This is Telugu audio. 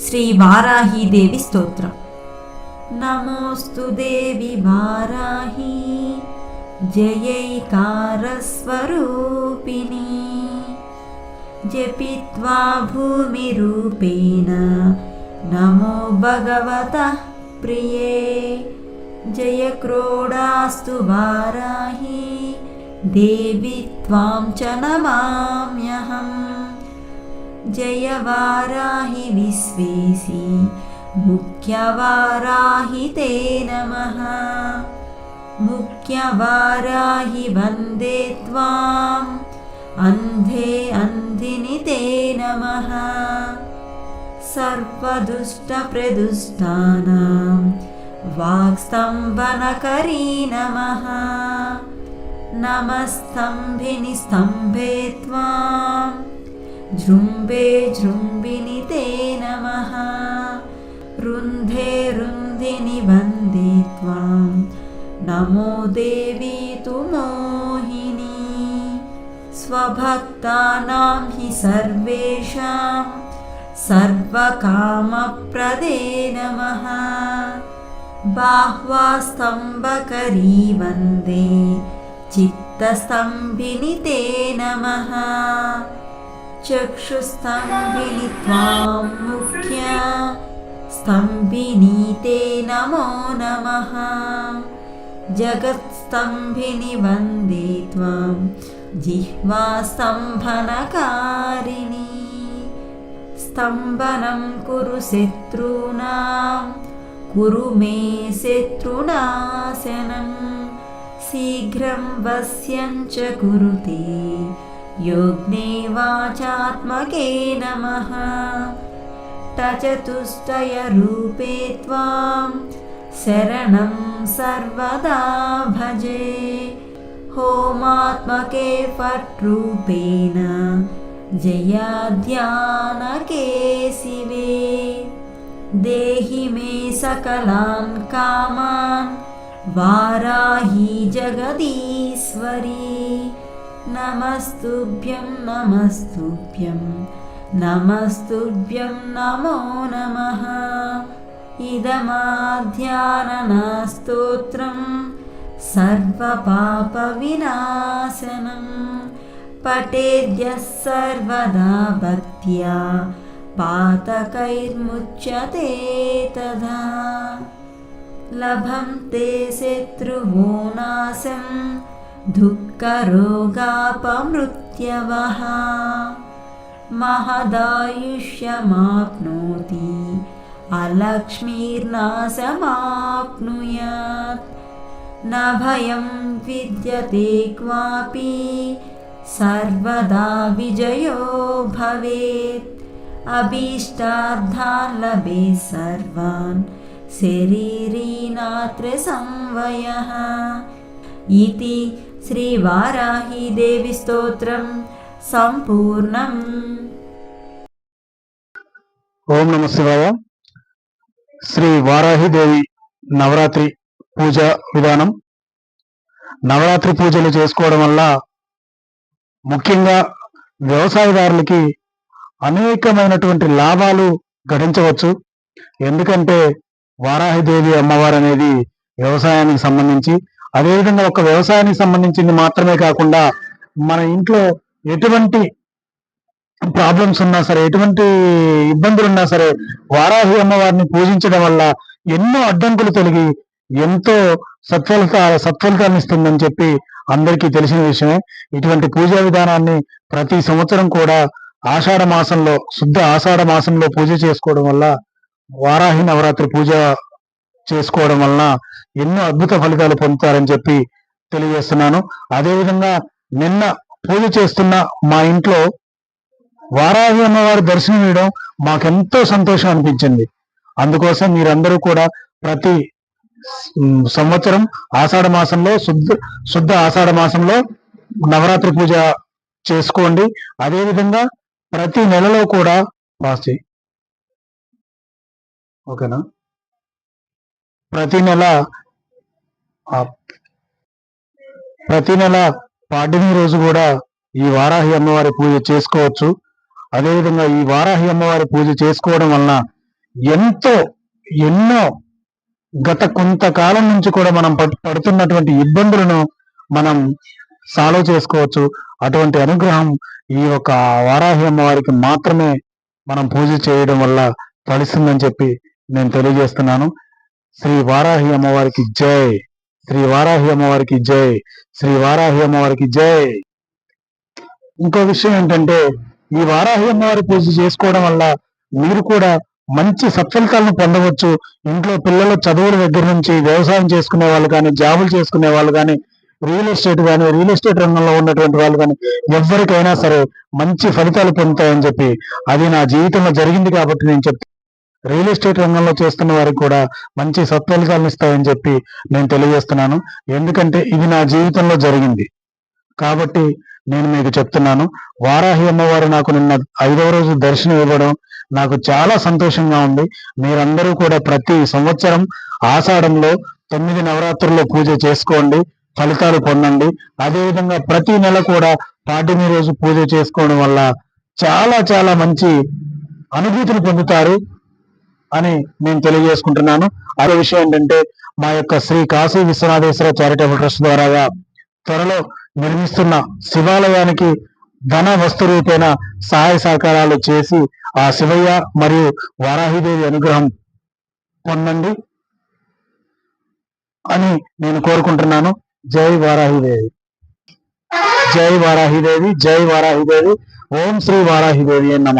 श्री स्तोत्रम् नमोऽस्तु देवि वाराही जयैकारस्वरूपिणी। जपित्वा भूमिरूपेण नमो भगवतः प्रिये। जयक्रोडास्तु वाराही देवि त्वां च नमाम्यहम्। जयवाराहि विश्वेसि मुख्यवाराहि ते नमः। मुख्यवाराहि वन्दे त्वाम् अन्धे अन्धिनि ते नमः। सर्वदुष्टप्रदुष्टानां वाक्स्तम्भनकरी नमः। नमस्तम्भिनि स्तम्भे त्वाम्। जृम्बे जृम्बिनि ते नमः। रुन्धे रुन्धिनि वन्दे त्वां नमो देवी तु मोहिनी। स्वभक्तानां हि सर्वेषां सर्वकामप्रदे नमः। बाह्वास्तम्भकरी वन्दे। चित्तस्तम्भिनि ते नमः। चक्षुस्तम्भिनि त्वां मुख्या। स्तम्भिनीते नमो नमः। जगत्स्तम्भिनि वन्दे त्वां जिह्वास्तम्भनकारिणि। स्तम्भनं कुरु शत्रूणां कुरु मे शत्रुनाशनं। शीघ्रं वस्यं च कुरुते युग्ने वाचात्मके नमः। तचतुष्टयरूपे त्वां शरणं सर्वदा भजे। होमात्मके फट्रूपेण जयाध्यानके शिवे। देहि मे सकलान् कामान् वाराहि जगदीश्वरी। नमस्तुभ्यं नमस्तुभ्यं नमस्तुभ्यं नमो नमः इदमाध्याननास्तोत्रं सर्वपापविनाशनं पठेद्यः सर्वदा भक्त्या पातकैर्मुच्यते तदा लभन्ते शत्रुवो नाशम् दुःखरोगापमृत्यवः महदायुष्यमाप्नोति अलक्ष्मीर्नाशमाप्नुयात्। न भयं विद्यते क्वापि सर्वदा विजयो भवेत्। अभीष्टार्थान् लभेत् सर्वान् शरीरीनात्र संवयः। इति శ్రీవారాహీదేవి స్తోత్రం సంపూర్ణం. ఓం నమ శివాయ. శ్రీ వారాహిదేవి నవరాత్రి పూజ విధానం. నవరాత్రి పూజలు చేసుకోవడం వల్ల ముఖ్యంగా వ్యవసాయదారులకి అనేకమైనటువంటి లాభాలు గడించవచ్చు. ఎందుకంటే వారాహిదేవి అమ్మవారు అనేది వ్యవసాయానికి సంబంధించి అదేవిధంగా ఒక వ్యవసాయానికి సంబంధించింది మాత్రమే కాకుండా మన ఇంట్లో ఎటువంటి ప్రాబ్లమ్స్ ఉన్నా సరే ఎటువంటి ఇబ్బందులు ఉన్నా సరే వారాహి అమ్మవారిని పూజించడం వల్ల ఎన్నో అడ్డంకులు తొలగి ఎంతో సత్ఫలిత సత్ఫలితాన్ని ఇస్తుందని చెప్పి అందరికీ తెలిసిన విషయమే. ఇటువంటి పూజా విధానాన్ని ప్రతి సంవత్సరం కూడా ఆషాఢ మాసంలో శుద్ధ ఆషాఢ మాసంలో పూజ చేసుకోవడం వల్ల వారాహి నవరాత్రి పూజ చేసుకోవడం వలన ఎన్నో అద్భుత ఫలితాలు పొందుతారని చెప్పి తెలియజేస్తున్నాను. అదేవిధంగా నిన్న పూజ చేస్తున్న మా ఇంట్లో వారాహి అమ్మవారి దర్శనం ఇవ్వడం మాకెంతో సంతోషం అనిపించింది. అందుకోసం మీరందరూ కూడా ప్రతి సంవత్సరం ఆషాఢ మాసంలో శుద్ధ శుద్ధ ఆషాఢ మాసంలో నవరాత్రి పూజ చేసుకోండి. అదేవిధంగా ప్రతి నెలలో కూడా పాస్ చేయి ఓకేనా? ప్రతి నెల ప్రతి నెల పాడ్యమి రోజు కూడా ఈ వారాహి అమ్మవారి పూజ చేసుకోవచ్చు. అదేవిధంగా ఈ వారాహి అమ్మవారి పూజ చేసుకోవడం వలన ఎంతో ఎన్నో గత కొంతకాలం నుంచి కూడా మనం పడుతున్నటువంటి ఇబ్బందులను మనం సాల్వ్ చేసుకోవచ్చు. అటువంటి అనుగ్రహం ఈ యొక్క వారాహి అమ్మవారికి మాత్రమే మనం పూజ చేయడం వల్ల ఫలిస్తుందని చెప్పి నేను తెలియజేస్తున్నాను. శ్రీ వారాహి అమ్మవారికి జై. శ్రీ వారాహి అమ్మవారికి జై. శ్రీ వారాహి అమ్మవారికి జై. ఇంకో విషయం ఏంటంటే ఈ వారాహి అమ్మవారి పూజ చేసుకోవడం వల్ల మీరు కూడా మంచి సత్ఫలితాలను పొందవచ్చు. ఇంట్లో పిల్లల చదువుల దగ్గర నుంచి వ్యవసాయం చేసుకునే వాళ్ళు కానీ జాబులు చేసుకునే వాళ్ళు కానీ రియల్ ఎస్టేట్ కానీ రియల్ ఎస్టేట్ రంగంలో ఉన్నటువంటి వాళ్ళు కానీ ఎవరికైనా సరే మంచి ఫలితాలు పొందుతాయని చెప్పి అది నా జీవితంలో జరిగింది కాబట్టి నేను చెప్తాను రియల్ ఎస్టేట్ రంగంలో చేస్తున్న వారికి కూడా మంచి సత్ఫలితాలను ఇస్తాయని చెప్పి నేను తెలియజేస్తున్నాను. ఎందుకంటే ఇది నా జీవితంలో జరిగింది. కాబట్టి నేను మీకు చెప్తున్నాను వారాహి అమ్మవారు నాకు నిన్న ఐదవ రోజు దర్శనం ఇవ్వడం నాకు చాలా సంతోషంగా ఉంది. మీరందరూ కూడా ప్రతి సంవత్సరం ఆషాఢంలో తొమ్మిది నవరాత్రుల్లో పూజ చేసుకోండి ఫలితాలు పొందండి. అదేవిధంగా ప్రతి నెల కూడా పాటిమి రోజు పూజ చేసుకోవడం వల్ల చాలా చాలా మంచి అనుభూతిని పొందుతారు. అని నేను తెలియజేసుకుంటున్నాను. అదే విషయం ఏంటంటే మా యొక్క శ్రీ కాశీ విశ్వనాథేశ్వర చారిటబుల్ ట్రస్ట్ ద్వారా త్వరలో నిర్మిస్తున్న శివాలయానికి ధన వస్తు రూపేణ సహాయ సహకారాలు చేసి ఆ శివయ్య మరియు వారాహిదేవి అనుగ్రహం పొందండి అని నేను కోరుకుంటున్నాను. జై వారాహిదేవి. జై వారాహిదేవి జై వారాహిదేవి. ఓం శ్రీ వారాహిదేవి నమ.